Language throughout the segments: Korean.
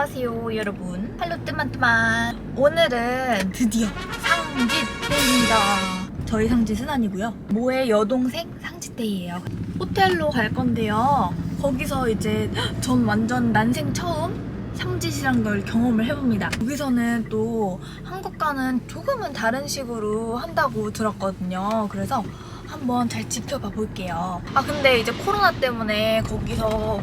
안녕하세요 여러분. 할로 뜨만뜨만. 오늘은 드디어 상짓데이입니다. 저희 상짓은 아니고요. 모의 여동생 상짓데이예요. 호텔로 갈 건데요. 거기서 이제 전 완전 난생 처음 상짓이란 걸 경험을 해봅니다. 여기서는 또 한국과는 조금은 다른 식으로 한다고 들었거든요. 그래서 한번 잘 지켜봐 볼게요. 아 근데 이제 코로나 때문에 거기서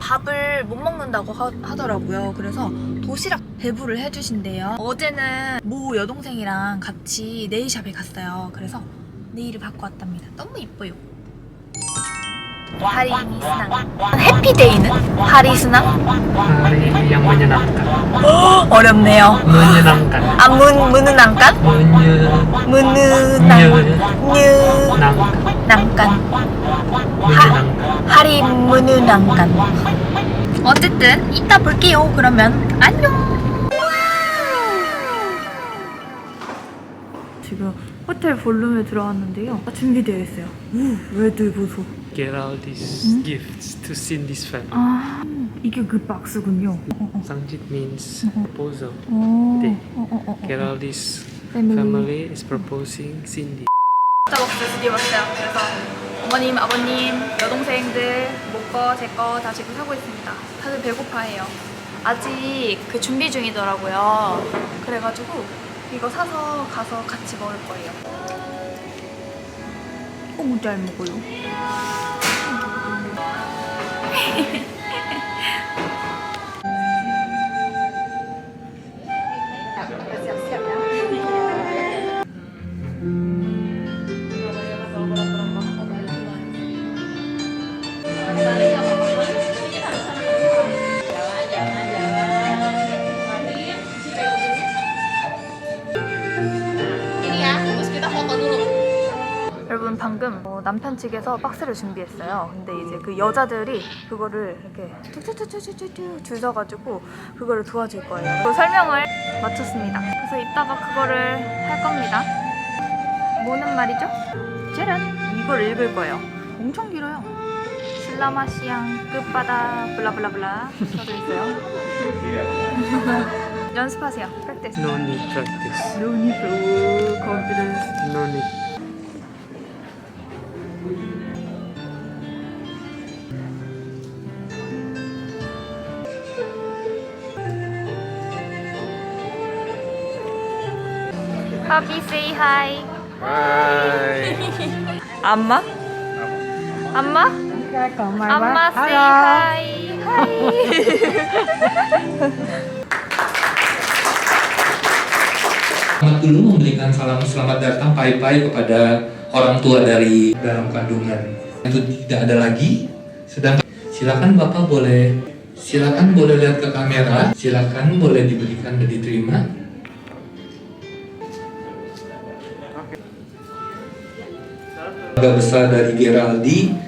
밥을 못 먹는다고 하, 더라고요 그래서 도시락 배부를 해주신대요. 어제는 모 여동생이랑 같이 네일샵에 갔어요. 그래서 네일을 받고 왔답니다. 너무 이뻐요. senang. 해피데이는? senang? hari yang menyenangkan 어렵네요. menyenangkan 아, 문, 문은난간? menyenangkan 문은난간. 하, 하리 문은난간. 어쨌든 이따 볼게요. 그러면 안녕. 지금 호텔 볼룸에 들어왔는데요. 준비되어 있어요. 우, 왜들 보소. get all these gifts to Cindy's family 아, 이게 그 박스군요. 어, 어. Sanjit means proposal 어, 네. 어, 어, 어, 어. get all this Family. family is proposing Cindy 스타벅스 드디어 왔어요. 그래서 어머님, 아버님, 여동생들 뭐 거, 제거 다 지금 사고 있습니다. 다들 배고파해요. 아직 그 준비 중이더라고요. 그래가지고 이거 사서 가서 같이 먹을 거예요. 너무 잘 먹어요. 방금 어, 남편 측에서 박스를 준비했어요. 근데 이제 그 여자들이 그거를 이렇게 툭툭툭툭툭툭 주셔가지고 그거를 도와줄 거예요. 그 설명을 마쳤습니다. 그래서 이따가 그거를 할 겁니다. 뭐는 말이죠? 짜란! 이걸 읽을 거예요. 엄청 길어요. 슬라마시앙 끝바다 블라블라블라 써져 있어요. 연습하세요. practice. no need practice No need confidence. no need Papi say hi. Bye Amma? Amma? Amma say hi. Hi. Selamat dulu memberikan salam selamat datang pai-pai kepada orang tua dari dalam kandungan. Itu tidak ada lagi. Sedangkan silakan Bapak boleh silakan boleh lihat ke kamera, silakan boleh diberikan dan diterima. Keluarga besar dari Geraldi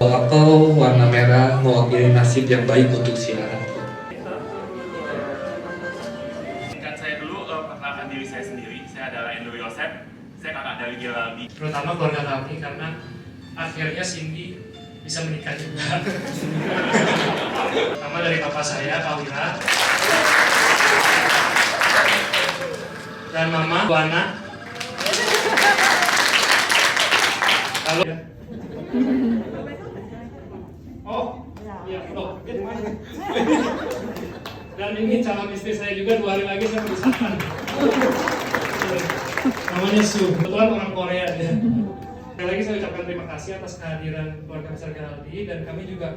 atau warna merah mewakili nasib yang baik untuk si anak. Singkat saya dulu, eh, perkenalkan diri saya sendiri. Saya adalah Endo Yosef. Saya kakak dari Geraldi. terutama keluarga kami karena akhirnya Cindy bisa menikah juga pertama dari papa saya Kak Wira dan mama Buana lalu oh iya oh. dan ini calon istri saya juga dua hari lagi saya berusaha namanya Su kebetulan orang Korea dia. Sekali lagi saya ucapkan terima kasih atas kehadiran keluarga besar Geraldi dan kami juga.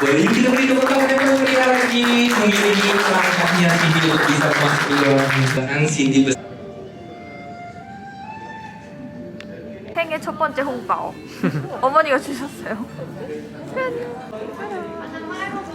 Jadi kita beri tepuk tangan yang meriah lagi. Mengiringi langkahnya Cindy untuk bisa masuk ke dalam Cindy besar. 생애 첫 번째 홍bao. 어머니가 주셨어요. 짠.